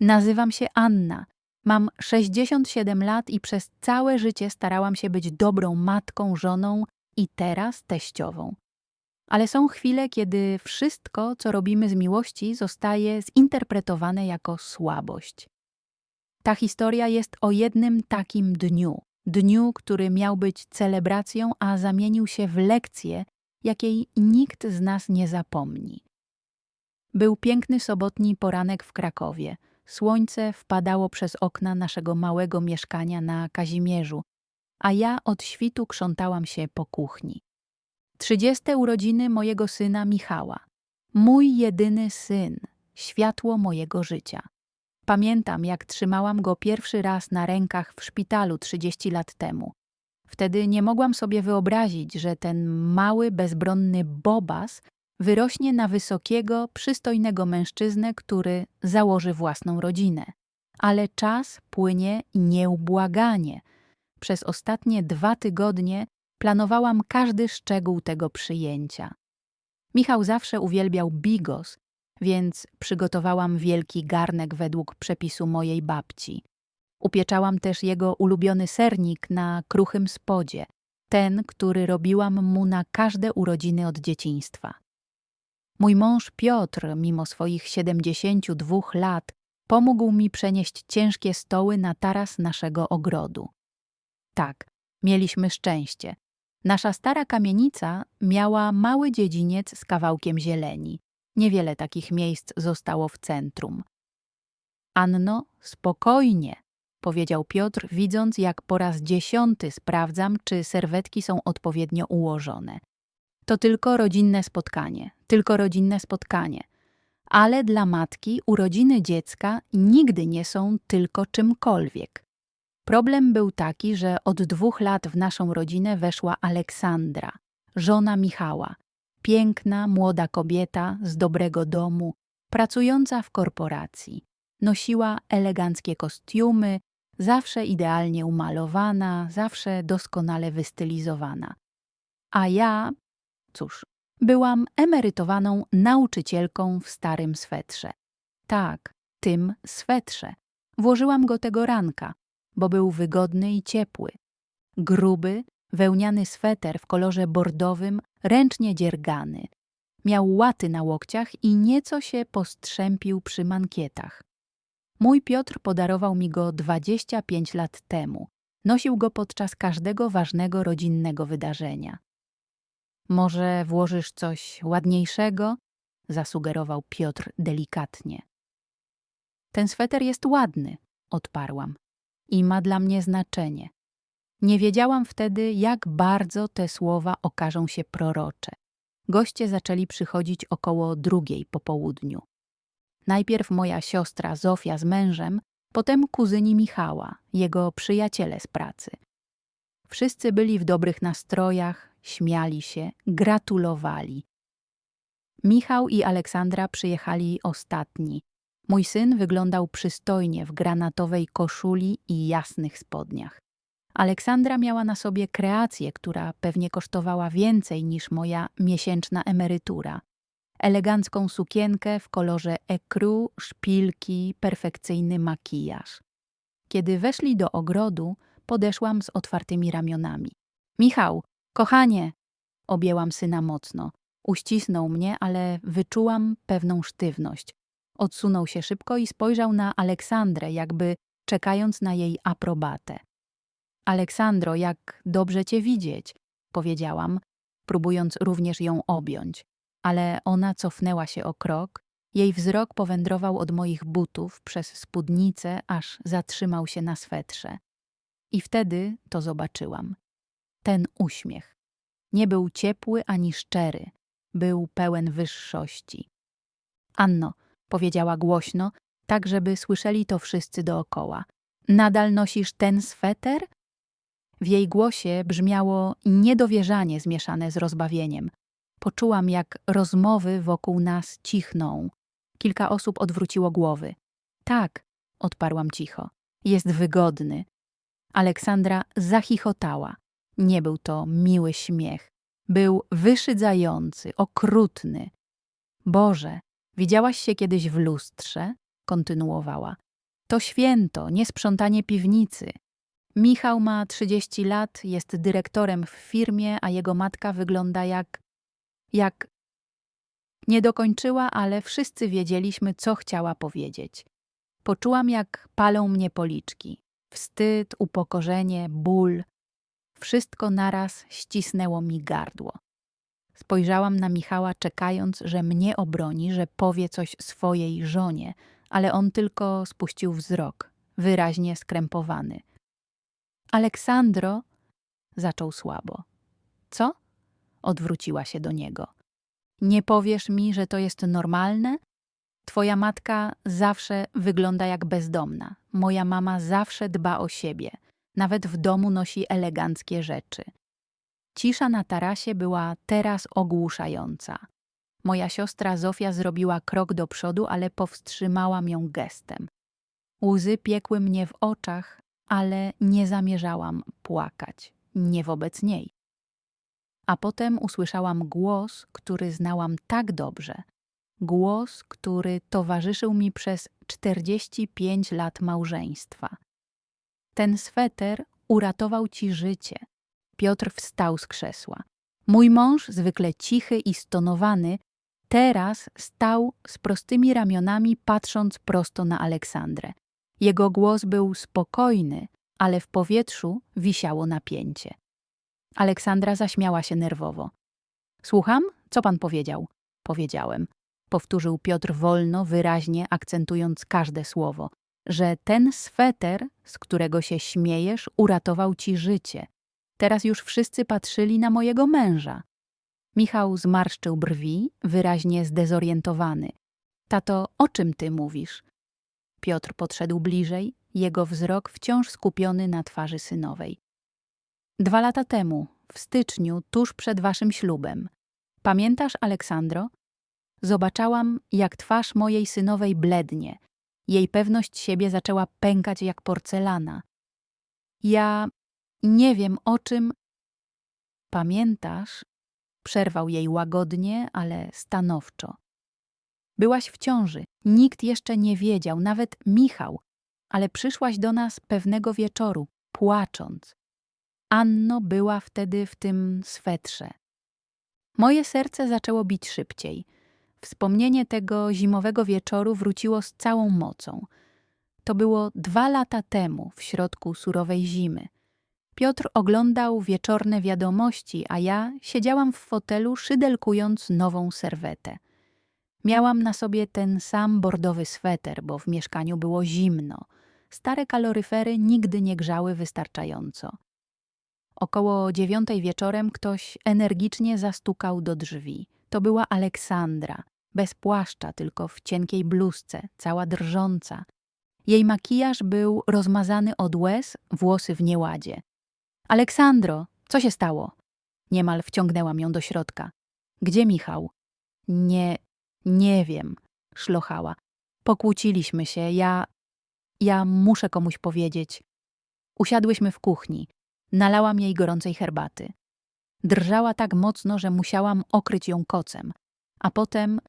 Nazywam się Anna. Mam 67 lat i przez całe życie starałam się być dobrą matką, żoną i teraz teściową. Ale są chwile, kiedy wszystko, co robimy z miłości, zostaje zinterpretowane jako słabość. Ta historia jest o jednym takim dniu. Dniu, który miał być celebracją, a zamienił się w lekcję, jakiej nikt z nas nie zapomni. Był piękny sobotni poranek w Krakowie. Słońce wpadało przez okna naszego małego mieszkania na Kazimierzu, a ja od świtu krzątałam się po kuchni. Trzydzieste urodziny mojego syna Michała. Mój jedyny syn, światło mojego życia. Pamiętam, jak trzymałam go pierwszy raz na rękach w szpitalu 30 lat temu. Wtedy nie mogłam sobie wyobrazić, że ten mały, bezbronny bobas wyrośnie na wysokiego, przystojnego mężczyznę, który założy własną rodzinę. Ale czas płynie nieubłaganie. Przez ostatnie dwa tygodnie planowałam każdy szczegół tego przyjęcia. Michał zawsze uwielbiał bigos, więc przygotowałam wielki garnek według przepisu mojej babci. Upieczałam też jego ulubiony sernik na kruchym spodzie, ten, który robiłam mu na każde urodziny od dzieciństwa. Mój mąż Piotr, mimo swoich 72 lat, pomógł mi przenieść ciężkie stoły na taras naszego ogrodu. Tak, mieliśmy szczęście. Nasza stara kamienica miała mały dziedziniec z kawałkiem zieleni. Niewiele takich miejsc zostało w centrum. Anno, spokojnie, powiedział Piotr, widząc, jak po raz dziesiąty sprawdzam, czy serwetki są odpowiednio ułożone. To tylko rodzinne spotkanie, tylko rodzinne spotkanie. Ale dla matki urodziny dziecka nigdy nie są tylko czymkolwiek. Problem był taki, że od dwóch lat w naszą rodzinę weszła Aleksandra, żona Michała, piękna, młoda kobieta z dobrego domu, pracująca w korporacji. Nosiła eleganckie kostiumy, zawsze idealnie umalowana, zawsze doskonale wystylizowana. A ja, cóż, byłam emerytowaną nauczycielką w starym swetrze. Tak, tym swetrze. Włożyłam go tego ranka, bo był wygodny i ciepły. Gruby, wełniany sweter w kolorze bordowym, ręcznie dziergany. Miał łaty na łokciach i nieco się postrzępił przy mankietach. Mój Piotr podarował mi go 25 lat temu. Nosił go podczas każdego ważnego rodzinnego wydarzenia. Może włożysz coś ładniejszego? zasugerował Piotr delikatnie. Ten sweter jest ładny, odparłam, i ma dla mnie znaczenie. Nie wiedziałam wtedy, jak bardzo te słowa okażą się prorocze. Goście zaczęli przychodzić około drugiej po południu. Najpierw moja siostra Zofia z mężem, potem kuzyni Michała, jego przyjaciele z pracy. Wszyscy byli w dobrych nastrojach, śmiali się, gratulowali. Michał i Aleksandra przyjechali ostatni. Mój syn wyglądał przystojnie w granatowej koszuli i jasnych spodniach. Aleksandra miała na sobie kreację, która pewnie kosztowała więcej niż moja miesięczna emerytura. Elegancką sukienkę w kolorze ekru, szpilki, perfekcyjny makijaż. Kiedy weszli do ogrodu, podeszłam z otwartymi ramionami. Michał, kochanie! Objęłam syna mocno. Uścisnął mnie, ale wyczułam pewną sztywność. Odsunął się szybko i spojrzał na Aleksandrę, jakby czekając na jej aprobatę. Aleksandro, jak dobrze cię widzieć, powiedziałam, próbując również ją objąć, ale ona cofnęła się o krok, jej wzrok powędrował od moich butów przez spódnicę, aż zatrzymał się na swetrze. I wtedy to zobaczyłam. Ten uśmiech. Nie był ciepły ani szczery, był pełen wyższości. Anno, powiedziała głośno, tak żeby słyszeli to wszyscy dookoła. Nadal nosisz ten sweter? W jej głosie brzmiało niedowierzanie zmieszane z rozbawieniem. Poczułam, jak rozmowy wokół nas cichną. Kilka osób odwróciło głowy. Tak, odparłam cicho. Jest wygodny. Aleksandra zachichotała. Nie był to miły śmiech. Był wyszydzający, okrutny. Boże, widziałaś się kiedyś w lustrze? kontynuowała. To święto, nie sprzątanie piwnicy. Michał ma 30 lat, jest dyrektorem w firmie, a jego matka wygląda jak. jak. Nie dokończyła, ale wszyscy wiedzieliśmy, co chciała powiedzieć. Poczułam, jak palą mnie policzki. Wstyd, upokorzenie, ból. Wszystko naraz ścisnęło mi gardło. Spojrzałam na Michała, czekając, że mnie obroni, że powie coś swojej żonie, ale on tylko spuścił wzrok, wyraźnie skrępowany. Aleksandro, zaczął słabo. Co? Odwróciła się do niego. Nie powiesz mi, że to jest normalne? Twoja matka zawsze wygląda jak bezdomna. Moja mama zawsze dba o siebie. Nawet w domu nosi eleganckie rzeczy. Cisza na tarasie była teraz ogłuszająca. Moja siostra Zofia zrobiła krok do przodu, ale powstrzymałam ją gestem. Łzy piekły mnie w oczach, ale nie zamierzałam płakać, nie wobec niej. A potem usłyszałam głos, który znałam tak dobrze. Głos, który towarzyszył mi przez 45 lat małżeństwa. Ten sweter uratował ci życie. Piotr wstał z krzesła. Mój mąż, zwykle cichy i stonowany, teraz stał z prostymi ramionami, patrząc prosto na Aleksandrę. Jego głos był spokojny, ale w powietrzu wisiało napięcie. Aleksandra zaśmiała się nerwowo. Słucham? Co pan powiedział? Powiedziałem. Powtórzył Piotr wolno, wyraźnie, akcentując każde słowo, że ten sweter, z którego się śmiejesz, uratował ci życie. Teraz już wszyscy patrzyli na mojego męża. Michał zmarszczył brwi, wyraźnie zdezorientowany. Tato, o czym ty mówisz? Piotr podszedł bliżej, jego wzrok wciąż skupiony na twarzy synowej. Dwa lata temu, w styczniu, tuż przed waszym ślubem. Pamiętasz, Aleksandro? Zobaczałam, jak twarz mojej synowej blednie. Jej pewność siebie zaczęła pękać jak porcelana. Ja nie wiem o czym. Pamiętasz? Przerwał jej łagodnie, ale stanowczo. Byłaś w ciąży, nikt jeszcze nie wiedział, nawet Michał, ale przyszłaś do nas pewnego wieczoru, płacząc. Anno była wtedy w tym swetrze. Moje serce zaczęło bić szybciej. Wspomnienie tego zimowego wieczoru wróciło z całą mocą. To było dwa lata temu, w środku surowej zimy. Piotr oglądał wieczorne wiadomości, a ja siedziałam w fotelu, szydelkując nową serwetę. Miałam na sobie ten sam bordowy sweter, bo w mieszkaniu było zimno. Stare kaloryfery nigdy nie grzały wystarczająco. Około dziewiątej wieczorem ktoś energicznie zastukał do drzwi. To była Aleksandra, bez płaszcza, tylko w cienkiej bluzce, cała drżąca. Jej makijaż był rozmazany od łez, włosy w nieładzie. Aleksandro, co się stało? Niemal wciągnęłam ją do środka. Gdzie Michał? Nie, nie wiem, szlochała. Pokłóciliśmy się, ja. Ja muszę komuś powiedzieć. Usiadłyśmy w kuchni. Nalałam jej gorącej herbaty. Drżała tak mocno, że musiałam okryć ją kocem. A potem.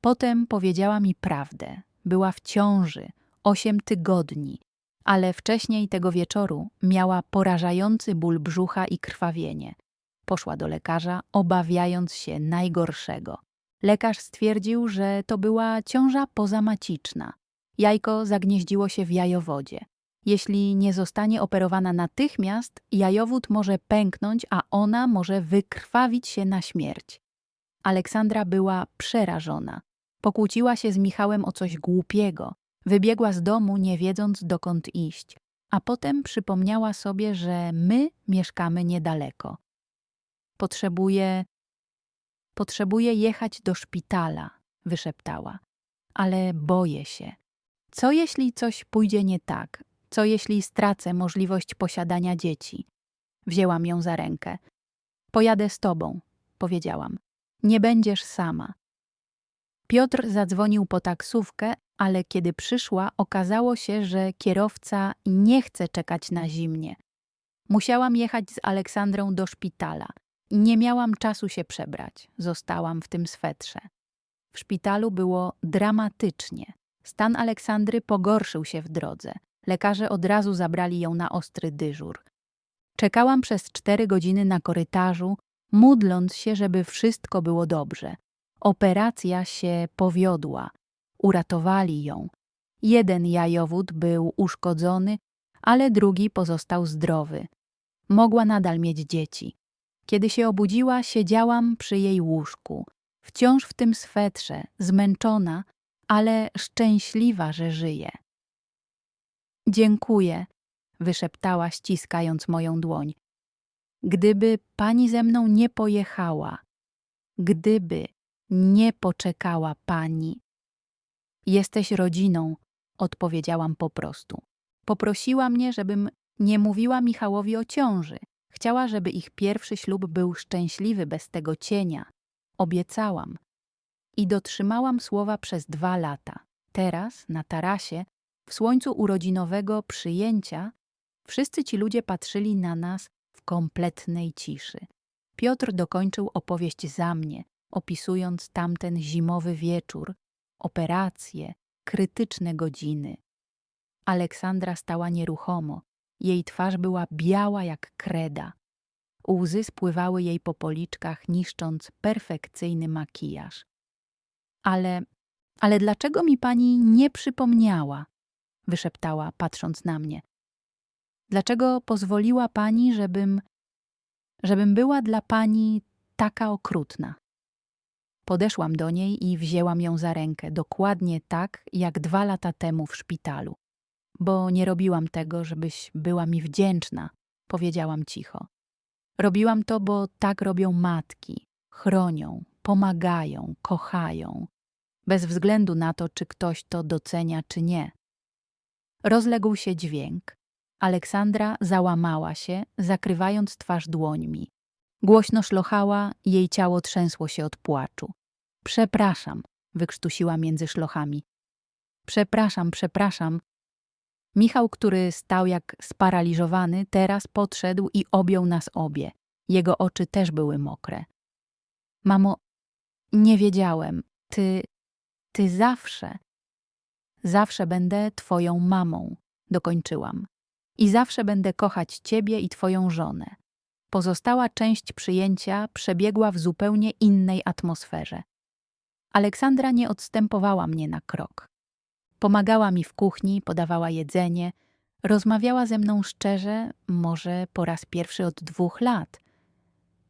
Potem powiedziała mi prawdę. Była w ciąży. Osiem tygodni. Ale wcześniej tego wieczoru miała porażający ból brzucha i krwawienie. Poszła do lekarza, obawiając się najgorszego. Lekarz stwierdził, że to była ciąża pozamaciczna. Jajko zagnieździło się w jajowodzie. Jeśli nie zostanie operowana natychmiast, jajowód może pęknąć, a ona może wykrwawić się na śmierć. Aleksandra była przerażona. Pokłóciła się z Michałem o coś głupiego. Wybiegła z domu, nie wiedząc dokąd iść, a potem przypomniała sobie, że my mieszkamy niedaleko. Potrzebuje Potrzebuję jechać do szpitala, wyszeptała. Ale boję się. Co jeśli coś pójdzie nie tak? Co jeśli stracę możliwość posiadania dzieci? Wzięłam ją za rękę. Pojadę z tobą, powiedziałam. Nie będziesz sama. Piotr zadzwonił po taksówkę, ale kiedy przyszła, okazało się, że kierowca nie chce czekać na zimnie. Musiałam jechać z Aleksandrą do szpitala. Nie miałam czasu się przebrać, zostałam w tym swetrze. W szpitalu było dramatycznie. Stan Aleksandry pogorszył się w drodze. Lekarze od razu zabrali ją na ostry dyżur. Czekałam przez cztery godziny na korytarzu, módląc się, żeby wszystko było dobrze. Operacja się powiodła. Uratowali ją. Jeden jajowód był uszkodzony, ale drugi pozostał zdrowy. Mogła nadal mieć dzieci. Kiedy się obudziła, siedziałam przy jej łóżku, wciąż w tym swetrze, zmęczona, ale szczęśliwa, że żyje. Dziękuję, wyszeptała, ściskając moją dłoń. Gdyby pani ze mną nie pojechała, gdyby nie poczekała pani. Jesteś rodziną, odpowiedziałam po prostu. Poprosiła mnie, żebym nie mówiła Michałowi o ciąży. Chciała, żeby ich pierwszy ślub był szczęśliwy bez tego cienia. Obiecałam. I dotrzymałam słowa przez dwa lata. Teraz, na tarasie, w słońcu urodzinowego przyjęcia, wszyscy ci ludzie patrzyli na nas w kompletnej ciszy. Piotr dokończył opowieść za mnie, opisując tamten zimowy wieczór, operacje, krytyczne godziny. Aleksandra stała nieruchomo. Jej twarz była biała jak kreda. Łzy spływały jej po policzkach, niszcząc perfekcyjny makijaż. Ale, ale dlaczego mi pani nie przypomniała? Wyszeptała, patrząc na mnie. Dlaczego pozwoliła pani, żebym, żebym była dla pani taka okrutna? Podeszłam do niej i wzięłam ją za rękę, dokładnie tak, jak dwa lata temu w szpitalu. Bo nie robiłam tego, żebyś była mi wdzięczna, powiedziałam cicho. Robiłam to, bo tak robią matki. Chronią, pomagają, kochają. Bez względu na to, czy ktoś to docenia, czy nie. Rozległ się dźwięk. Aleksandra załamała się, zakrywając twarz dłońmi. Głośno szlochała, jej ciało trzęsło się od płaczu. Przepraszam, wykrztusiła między szlochami. Przepraszam, przepraszam. Michał, który stał jak sparaliżowany, teraz podszedł i objął nas obie. Jego oczy też były mokre. Mamo, nie wiedziałem. Ty, ty zawsze. Zawsze będę twoją mamą, dokończyłam. I zawsze będę kochać ciebie i twoją żonę. Pozostała część przyjęcia przebiegła w zupełnie innej atmosferze. Aleksandra nie odstępowała mnie na krok. Pomagała mi w kuchni, podawała jedzenie, rozmawiała ze mną szczerze, może po raz pierwszy od dwóch lat.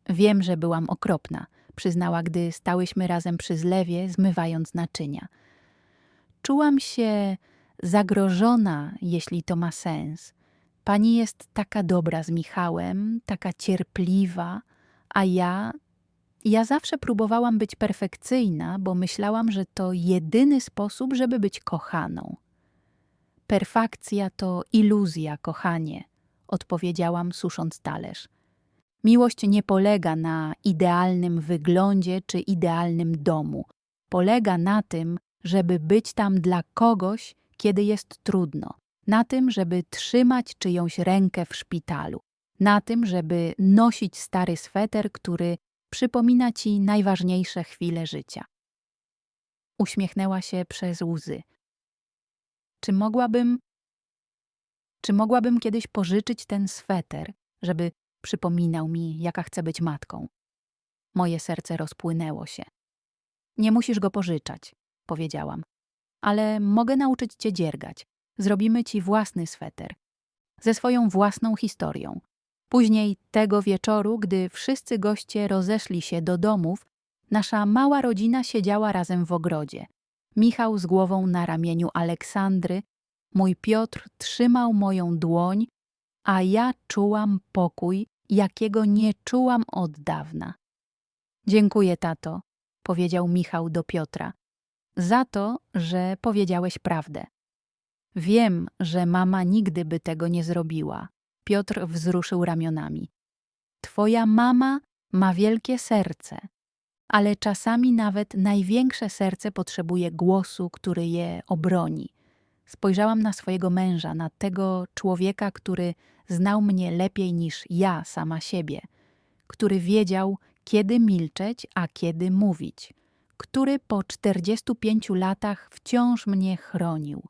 Wiem, że byłam okropna, przyznała, gdy stałyśmy razem przy zlewie, zmywając naczynia. Czułam się zagrożona, jeśli to ma sens. Pani jest taka dobra z Michałem, taka cierpliwa, a ja ja zawsze próbowałam być perfekcyjna, bo myślałam, że to jedyny sposób, żeby być kochaną. Perfekcja to iluzja, kochanie, odpowiedziałam, susząc talerz. Miłość nie polega na idealnym wyglądzie czy idealnym domu. Polega na tym, żeby być tam dla kogoś, kiedy jest trudno, na tym, żeby trzymać czyjąś rękę w szpitalu, na tym, żeby nosić stary sweter, który przypomina ci najważniejsze chwile życia. Uśmiechnęła się przez łzy. Czy mogłabym. Czy mogłabym kiedyś pożyczyć ten sweter, żeby przypominał mi, jaka chcę być matką? Moje serce rozpłynęło się. Nie musisz go pożyczać, powiedziałam. Ale mogę nauczyć cię dziergać. Zrobimy ci własny sweter. Ze swoją własną historią. Później tego wieczoru, gdy wszyscy goście rozeszli się do domów, nasza mała rodzina siedziała razem w ogrodzie. Michał z głową na ramieniu Aleksandry, mój Piotr trzymał moją dłoń, a ja czułam pokój, jakiego nie czułam od dawna. Dziękuję, tato, powiedział Michał do Piotra, za to, że powiedziałeś prawdę. Wiem, że mama nigdy by tego nie zrobiła. Piotr wzruszył ramionami. Twoja mama ma wielkie serce, ale czasami nawet największe serce potrzebuje głosu, który je obroni. Spojrzałam na swojego męża, na tego człowieka, który znał mnie lepiej niż ja sama siebie, który wiedział, kiedy milczeć, a kiedy mówić, który po 45 latach wciąż mnie chronił.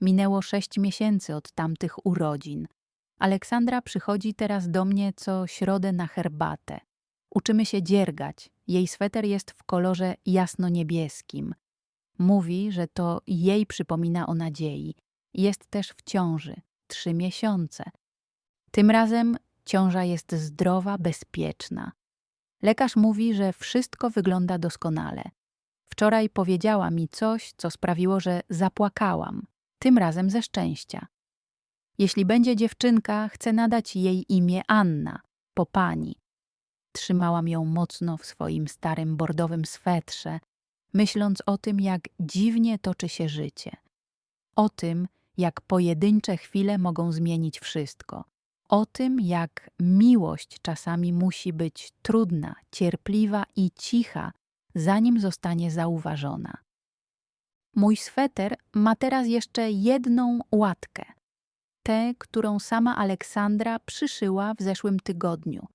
Minęło sześć miesięcy od tamtych urodzin. Aleksandra przychodzi teraz do mnie co środę na herbatę. Uczymy się dziergać. Jej sweter jest w kolorze jasno-niebieskim. Mówi, że to jej przypomina o nadziei. Jest też w ciąży. Trzy miesiące. Tym razem ciąża jest zdrowa, bezpieczna. Lekarz mówi, że wszystko wygląda doskonale. Wczoraj powiedziała mi coś, co sprawiło, że zapłakałam, tym razem ze szczęścia. Jeśli będzie dziewczynka, chcę nadać jej imię Anna, po pani. Trzymałam ją mocno w swoim starym bordowym swetrze, myśląc o tym, jak dziwnie toczy się życie. O tym, jak pojedyncze chwile mogą zmienić wszystko. O tym, jak miłość czasami musi być trudna, cierpliwa i cicha, zanim zostanie zauważona. Mój sweter ma teraz jeszcze jedną łatkę. Tę, którą sama Aleksandra przyszyła w zeszłym tygodniu.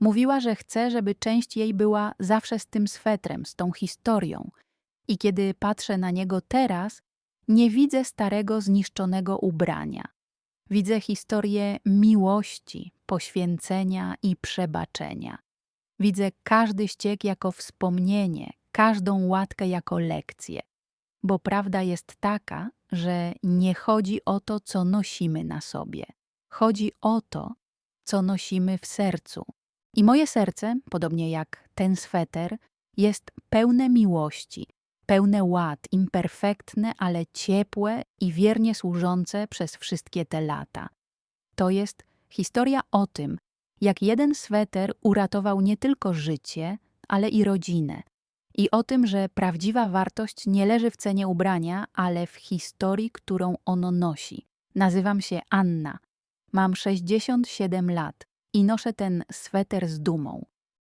Mówiła, że chce, żeby część jej była zawsze z tym swetrem, z tą historią. I kiedy patrzę na niego teraz, nie widzę starego, zniszczonego ubrania. Widzę historię miłości, poświęcenia i przebaczenia. Widzę każdy ściek jako wspomnienie, każdą łatkę jako lekcję. Bo prawda jest taka, że nie chodzi o to, co nosimy na sobie. Chodzi o to, co nosimy w sercu. I moje serce, podobnie jak ten sweter, jest pełne miłości, pełne ład, imperfektne, ale ciepłe i wiernie służące przez wszystkie te lata. To jest historia o tym, jak jeden sweter uratował nie tylko życie, ale i rodzinę. I o tym, że prawdziwa wartość nie leży w cenie ubrania, ale w historii, którą ono nosi. Nazywam się Anna. Mam 67 lat i noszę ten sweter z dumą.